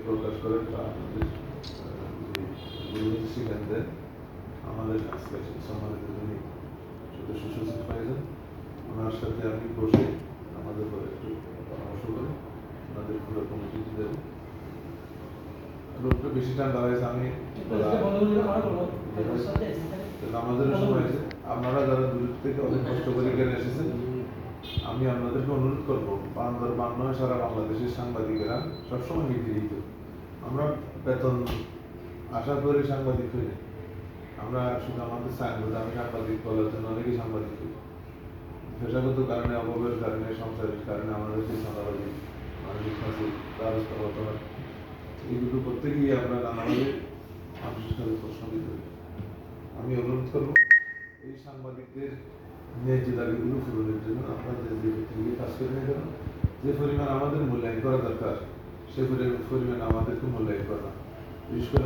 প্রকাশ করেন বা আমাদের সেখান দেন আমাদের আজকে সম্মানিত যিনি সদস্য সচিব হয়েছেন ওনার সাথে আমি বসে আমাদের একটু পরামর্শ করে ওনাদের পুরো কমিটি দেবো লোকটা বেশি টান দাঁড়াইছে আমি আমাদেরও সময় আপনারা যারা দূর থেকে অনেক কষ্ট করে এখানে এসেছেন আমি আপনাদেরকে অনুরোধ করব, বান্দর বান্ন সারা বাংলাদেশের সাংবাদিকেরা সবসময় নিগৃহীত আমরা বেতন আশা করি সাংবাদিক না। আমরা শুধু আমাদের সাংবাদিক আমি সাংবাদিক বলার জন্য অনেকেই সাংবাদিক হই। পেশাগত কারণে অভাবের কারণে, সংসারের কারণে আমাদের সেই সাদাবাজি মানসিক ফাঁসি দ্বারস্থ হয়। এগুলো করতে গিয়ে আমরা নানাভাবে মানুষের সাথে প্রশ্ন আমি অনুরোধ করব, এই সাংবাদিকদের ন্যায্য দাবিগুলো পূরণের জন্য আপনাদের যে নিয়ে কাজ করে না কেন যে পরিমাণ আমাদের মূল্যায়ন করা দরকার, সে পরি- পরিমাণ আমাদেরকে মূল্যায়ন করা। বিশেষ করে